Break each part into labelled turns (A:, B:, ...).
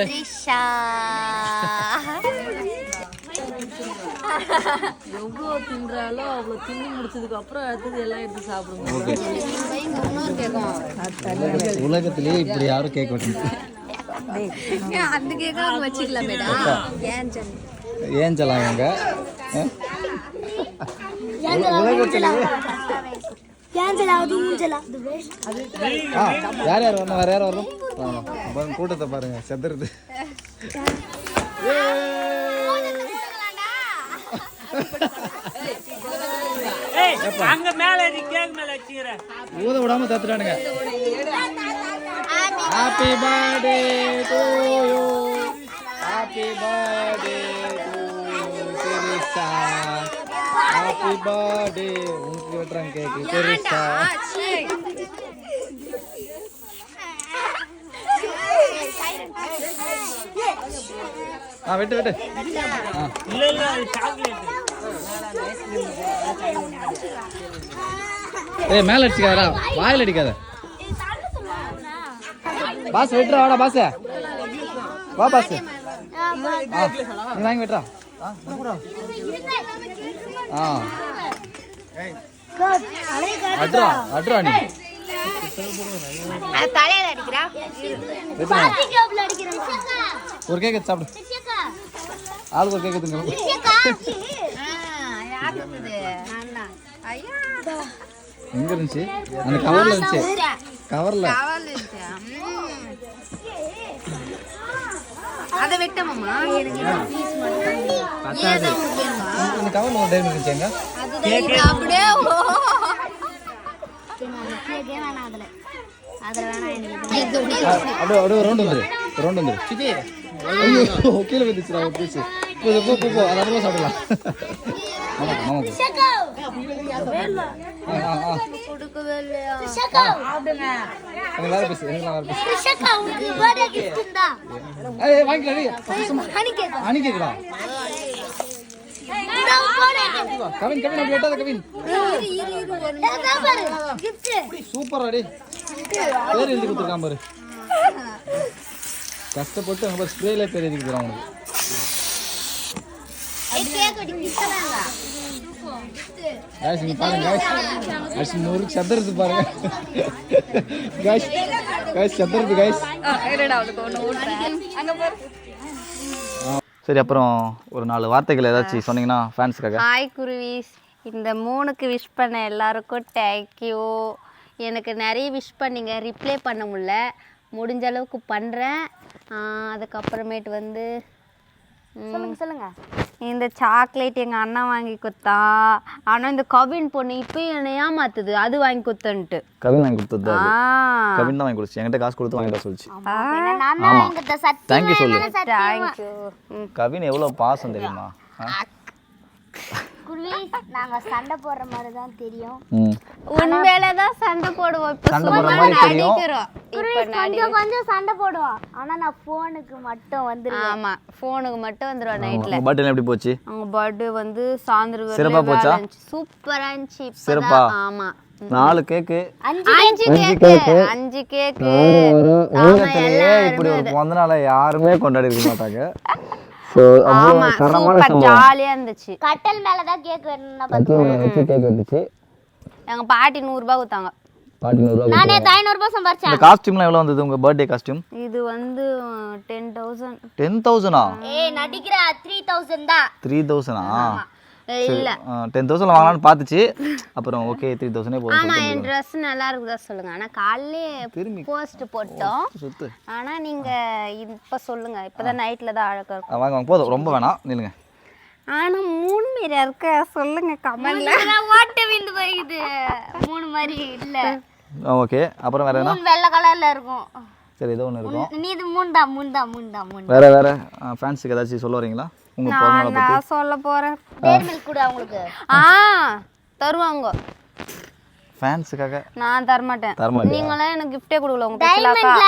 A: த்ரிஷா.
B: எவ்வளோ தின்றாலோ அவ்வளோ தின்னு முடிச்சதுக்கு அப்புறம் அடுத்தது எல்லாம் எடுத்து
A: கேட்கும்
C: உலகத்திலேயே இப்படி யாரும் கேட்க மாட்டேங்குது
A: அந்த கேட்க அவங்க வச்சுக்கலாம் மேடம் ஏன் சொல்லு?
C: ஏன் யார் யார் வரணும்? வேற யார் வரணும். பாருங்க, கூட்டத்தை பாருங்க செத்துருது
D: அங்க மேல ஏறி கேக் மேல வச்சுக்கிறேன்
C: ஊத விடாம தத்துட்டானுங்க. Happy birthday to you happy birthday to happy birthday உங்களுக்கு வெட்டுறாங்க கேக்கு. பெரிசா. ஆ வெட்டு வெட்டு.
D: இல்ல இல்ல அது சாக்லேட்
C: ஏய் மேல அடிச்சுக்காதடா. வாயில அடிக்காத. பாஸ் வெட்டுறா வாடா பாஸ் வா பாஸ் நீ வாங்கி வெட்டுறா. ஆ அட்ரா அட்ரா நீ. ஒரு கேக் எடுத்து சாப்பிடு. ஆளுக்கு ஒரு கேக் எடுத்துங்க
A: ஐயா.
C: எங்க இருந்துச்சு? அந்த கவர்ல இருந்துச்சு. கவர்ல
A: அதை வெட்டமாமா எனக்கு மட்டும்
C: ஒரு டைம் இருந்துச்சு எங்க
A: அதுதான் இது அப்படியே
C: அப்படியே அப்படியே ரவுண்ட் வந்துரு. ரவுண்ட் வந்துரு. சித்தி. ஐயோ கீழே வந்துச்சுடா ஒரு பீஸ் போ போ போ போ. அது அப்புறமா சாப்பிடலாம். மாமா மாமா ஆ ஆ ஆ.
A: கொடுக்கவே இல்லையா
C: எனக்கு வேற பீஸ் எனக்கு வேற பீஸ் ஏய் வாங்கிக்கலாம் அணி கவின் கவின் அப்படி வெட்டாத கவின். சூப்பர் அடி பேர் எழுதி கொடுத்துருக்கான் பாரு. கஷ்டப்பட்டு அவங்க பாரு ஸ்ப்ரேல பேர் எழுதி கொடுத்துறான் உனக்கு பாருங்க காய்ஸ் நூறு சதுரத்து பாருங்க காய்ஸ் காய்ஸ் சதுரத்து காய்ஸ் சரி அப்புறம் ஒரு நாலு வார்த்தைகள் ஏதாச்சும் சொன்னீங்கன்னா ஃபேன்ஸுக்காக
A: ஹாய் குருவிஸ் இந்த மூணுக்கு விஷ் பண்ண எல்லாருக்கும் தேங்க்யூ எனக்கு நிறைய விஷ் பண்ணீங்க. ரிப்ளை பண்ண முடியல. முடிஞ்ச அளவுக்கு பண்ணுறேன் அதுக்கப்புறமேட்டு வந்து சொல்லுங்க சொல்லுங்க. இந்த சாக்லேட் எங்கள் அண்ணா வாங்கி கொடுத்தா ஆனால் இந்த கவின் பொண்ணு இப்பயும் என்னை ஏமாத்துது அது வாங்கி கொடுத்தன்ட்டு
C: கவின் வாங்கி கொடுத்தது
A: ஆ.
C: கவின் தான் வாங்கி கொடுத்து என்கிட்ட காசு கொடுத்து வாங்கிட்டு சொல்லிச்சு. ஆமா. தேங்க்யூ சொல்லு.
A: தேங்க்யூ
C: கவின் எவ்வளோ பாசம் தெரியுமா? ஆ?
E: நாங்க சண்டை போடுற மாதிரி தான் தெரியும்.
C: ம்.
A: உண்மையில தான் சண்டை போடுவோம். இப்போ
C: சண்டை போடுற மாதிரி தெரியும்.
A: நடிக்கிறோம். இப்போ
E: கொஞ்சம் கொஞ்சம் சண்டை போடுவோம் ஆனா நான் போனுக்கு மட்டும் வந்து
A: ஆமா ஃபோனுக்கு மட்டும் வந்துருவா நைட்ல
C: உங்கள் பர்த்டே எப்படி போச்சு?
A: அவங்க பர்த்டே வந்து சாயந்தரம்
C: சிறப்பா போச்சா?
A: சூப்பரா இருந்துச்சு.
C: சிறப்பா?
A: ஆமா.
C: நாலு கேக்கு
A: அஞ்சு கேக்கு அஞ்சு கேக்கு
C: உலகத்திலேயே இப்படி ஒரு பிறந்த நாளை யாருமே கொண்டாடி இருக்க மாட்டாங்க.
A: ஆமா சூப்பர் ஜாலியா இருந்துச்சு.
E: கட்டல் மேலதான் கேக் வேணும்னா
C: வச்சு கேக் வந்துச்சு
A: எங்க பாட்டி நூறு ரூபாய் கொடுத்தாங்க.
C: பாட்டி நூறுரூவா
E: நானே ஐநூறு ரூபாய் சம்பாரிச்சேன்.
C: இந்த காஸ்டியூம்லாம் எவ்வளோ வந்தது உங்கள் பர்த்டே காஸ்டியூம்
A: இது வந்து டென் தௌசண்ட்
C: டென் தௌசண்டா
E: ஏய் நடிக்கிற த்ரீ தௌசண்ட் தான்.
C: த்ரீ தௌசண்டா
A: இல்ல.
C: டென் தௌசண்ட் வாங்கலாம்னு பார்த்துச்சு அப்புறம் ஓகே த்ரீ தௌசண்டே போதும்
A: ஆமா என் ட்ரெஸ் நல்லா இருக்குதா சொல்லுங்க. ஆனா காலையிலே போஸ்ட் போட்டோம்.
C: சுத்து
A: ஆனா நீங்க இப்ப சொல்லுங்க. இப்பதான் நைட்ல தான் அழகா இருக்கும்.
C: வாங்க வாங்க போதும். ரொம்ப வேணாம். நில்லுங்க.
A: ஆனா மூணு மீற இருக்க? சொல்லுங்க கமெண்ட்ல
E: ஓட்ட விந்து போயிடுது மூணு மாதிரி இல்ல.
C: ஓகே அப்புறம் வேற என்ன?
E: மூணு வெள்ளை கலர்ல இருக்கும்.
C: சரி ஏதோ ஒன்று இருக்கும்.
E: நீ இது மூணு தான் மூணு தான் மூணு தான் மூணு
C: வேற வேற ஃபேன்ஸுக்கு ஏதாச்சும் சொல்ல வரீங்களா? உங்க
A: நான் சொல்ல போறேன்.
E: டேர் மில்க் கூட அவங்களுக்கு.
A: ஆ தருவாங்க.
C: ஃபேன்ஸுக்காக
A: நான் தரமாட்டேன்.
C: தரமாட்டியா?
A: நீங்களாம் எனக்கு கிஃப்டே கொடுக்கல உங்க
E: டைமண்ட்ல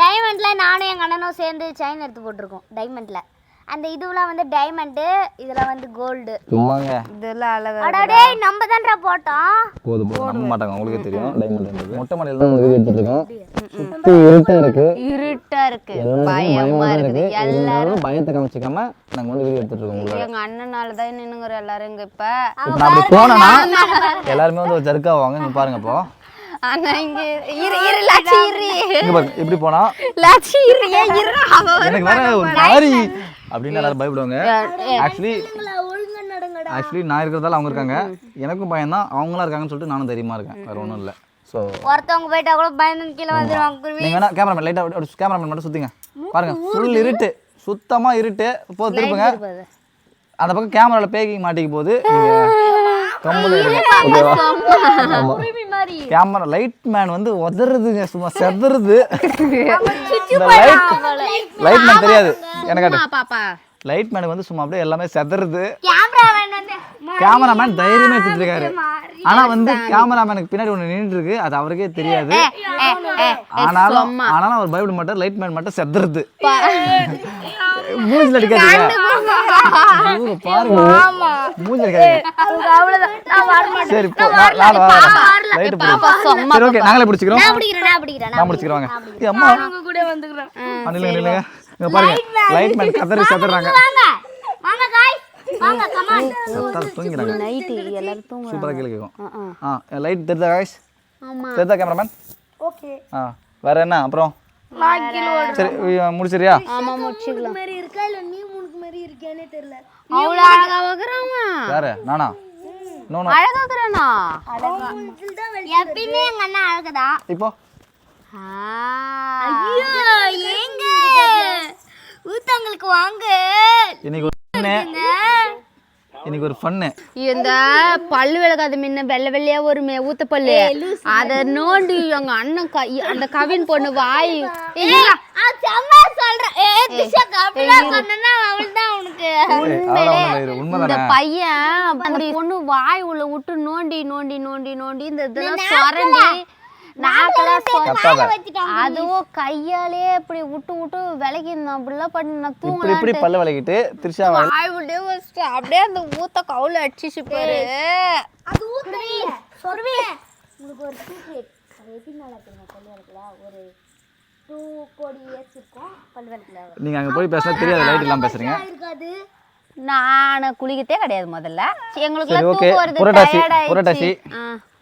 E: டைமண்ட்ல நானும் எங்க அண்ணனும் சேர்ந்து செயின் எடுத்து போட்டிருக்கோம். டைமண்ட்ல அந்த இதுவெல்லாம் வந்து டைமண்டு இதெல்லாம் வந்து கோல்டு
C: சும்மாங்க.
A: இதெல்லாம் அழகா
E: அடடே நம்ம தான்டா போட்டோம்.
C: போதும் போதும். நம்ப மாட்டாங்க உங்களுக்கே தெரியும் டைமண்ட் மொட்டை மாடியில் தான் வீடியோ எடுத்துட்டு இருக்கோம் சுத்தி இருட்டா இருக்கு.
A: இருட்டா இருக்கு. பயமா இருக்குது. எல்லாரும்
C: பயத்தை காமிச்சிக்காம நாங்க வந்து வீடியோ எடுத்துட்டு இருக்கோம்
A: எங்க அண்ணனால தான் நின்னுங்கிற எல்லாரும் இங்க இப்ப.
C: இப்போ நான் அப்படி போனேன்னா எல்லாருமே வந்து ஒரு ஜர்க்காவாங்க இங்க பாருங்க இப்போ.
A: ஆனா இங்க இரு இரு லாச்சி இரு.
C: இங்க பாருங்க இப்படி போனா?
A: லாச்சி இரு. ஏன் இரு? அவ
C: எனக்கு வேற ஒரு மாதிரி அப்படின்னு எல்லாரும் பயப்படுவாங்க. ஆக்சுவலி
E: ஒழுங்கா நடங்கடா.
C: ஆக்சுவலி நான் இருக்கிறதால அவங்க இருக்காங்க. எனக்கும் பயம் தான் அவங்களா இருக்காங்கன்னு சொல்லிட்டு நானும் தைரியமா இருக்கேன். வேற ஒன்றும் இல்லை. ஸோ
E: ஒருத்தவங்க போயிட்டா கூட பயந்து கீழே வந்துருவாங்க குருவி.
C: நீங்க வேணா கேமராமேன் லைட்டாக கேமராமேன் மட்டும் சுத்திங்க. பாருங்க ஃபுல் இருட்டு. சுத்தமா இருட்டு. இப்போ திருப்புங்க. அந்த பக்கம் கேமரால பேக்கிங் மாட்டிக்க போது ஓகேவா? கேமரா லைட் மேன் வந்து உதறுதுங்க சும்மா செதறுது. இந்த லைட் லைட் மேன் தெரியாது. எனக்கு
A: பாப்பா.
C: லைட் மேனுக்கு வந்து சும்மா அப்படியே எல்லாமே செதறுது.
E: கேமராமேன் வந்து
C: கேமராமேன் தைரியமா எடுத்துட்டு இருக்காரு ஆனா வந்து கேமராமேனுக்கு பின்னாடி ஒண்ணு நின்றுட்டு இருக்கு அது அவருக்கே தெரியாது. ஆனாலும் ஆனாலும் அவர் பயப்பட மாட்டார் லைட் மேன் மட்டும் செத்துறது மூஞ்சில அடிக்காதீங்க. பாருங்க. மூஞ்சில அடிக்காதீங்க. சரி போ நான் சரி ஓகே நாங்களே பிடிச்சிக்கிறோம்.
E: நான் பிடிக்கிறேன் நான் பிடிக்கிறேன்
C: நான் பிடிச்சிக்கிறோம் வாங்க ஏய், அம்மா.
B: கூட வந்துக்கிறேன்
C: ஆ, நில்லுங்க நில்லுங்க. இங்க பாருங்க. லைட் மேன் கதறி செத்துறாங்க
E: வாங்க.
C: தூங்கிறாங்க
A: எல்லாரும்
C: சூப்பரா கேட்கும் ஆ லைட் தெரியுதா காய்ஸ்
A: ஆமா.
C: தெரியுதா கேமராமேன்
E: ஓகே
C: ஆ வேற என்ன? அப்புறம்? சரி இ- முடிச்சிரியா
A: ஆமா முடிச்சுக்கலாம்.
E: மாதிரி இருக்கா இல்ல நீ உனக்கு மாதிரி இருக்கியானே தெரியல.
A: அவ்வளவு அழகா வைக்கிறாங்க
C: யாரு? நானா? நோ நோ
A: அழகா
E: எப்பயுமே எங்க அண்ணா அழகுதான்
C: இப்போ?
E: ஐயோ ஏங்க. ஊத்தங்களுக்கு வாங்க.
C: இன்னைக்கு ஒரு இன்னைக்கு ஒரு ஃபன்னு
A: இந்த பல்லு விளக்காத முன்ன வெள்ளை வெள்ளையா வருமே ஊத்த பல்லு அத நோண்டி எங்க அண்ணன் கை அந்த கவின் பொண்ணு வாய். இந்த. பையன் அந்த பொண்ணு வாய் உள்ள விட்டு நோண்டி நோண்டி நோண்டி நோண்டி இந்த இதெல்லாம் சொரண்டி அதுவும் கையாலே இப்படி விட்டு விட்டு விலகி நான் அப்படிலாம் பண்ணி நான்
C: இப்படி பல்ல விளக்கிட்டு திருஷா
A: அப்படியே அந்த ஊத்த கவுல அடிச்சிச்சு பாரு.
E: அது சொல்லுவேன் உங்களுக்கு ஒரு சீக்ரெட் ஒரு டூ கோடி இயர்ஸ் இருக்கும் பல்வெளக்குல
C: நீங்க அங்க போய் பேசினா தெரியாது. லைட் இல்லாம பேசுறீங்க.
E: இருக்காது.
A: நான் குளிக்கத்தே கிடையாது முதல்ல. எங்களுக்கு வருது.
C: புரட்டாசி, புரட்டாசி.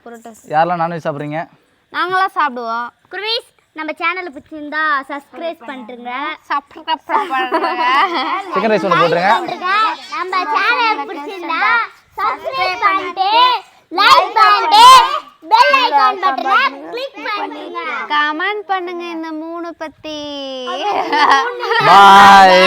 A: புரட்டாசி.
C: யாரெல்லாம் நான்வெஜ் சாப்பிட்றீங்க?
A: நாங்களாம் சாப்பிடுவோம்.
E: குருவீஸ் நம்ம சேனலை பிடிச்சிருந்தா சப்ஸ்கிரைப் பண்ணிட்டுங்க
A: சாப்பிட்ற
C: சிக்கன் ரைஸ் ஒன்று போட்டுருங்க.
E: நம்ம சேனல் பிடிச்சிருந்தா சப்ஸ்கிரைப் பண்ணிட்டு லைக் பண்ணிட்டு பெல் ஐகான் பட்டனை கிளிக் பண்ணுங்க
A: கமெண்ட் பண்ணுங்க இந்த மூணு பத்தி.
C: பாய்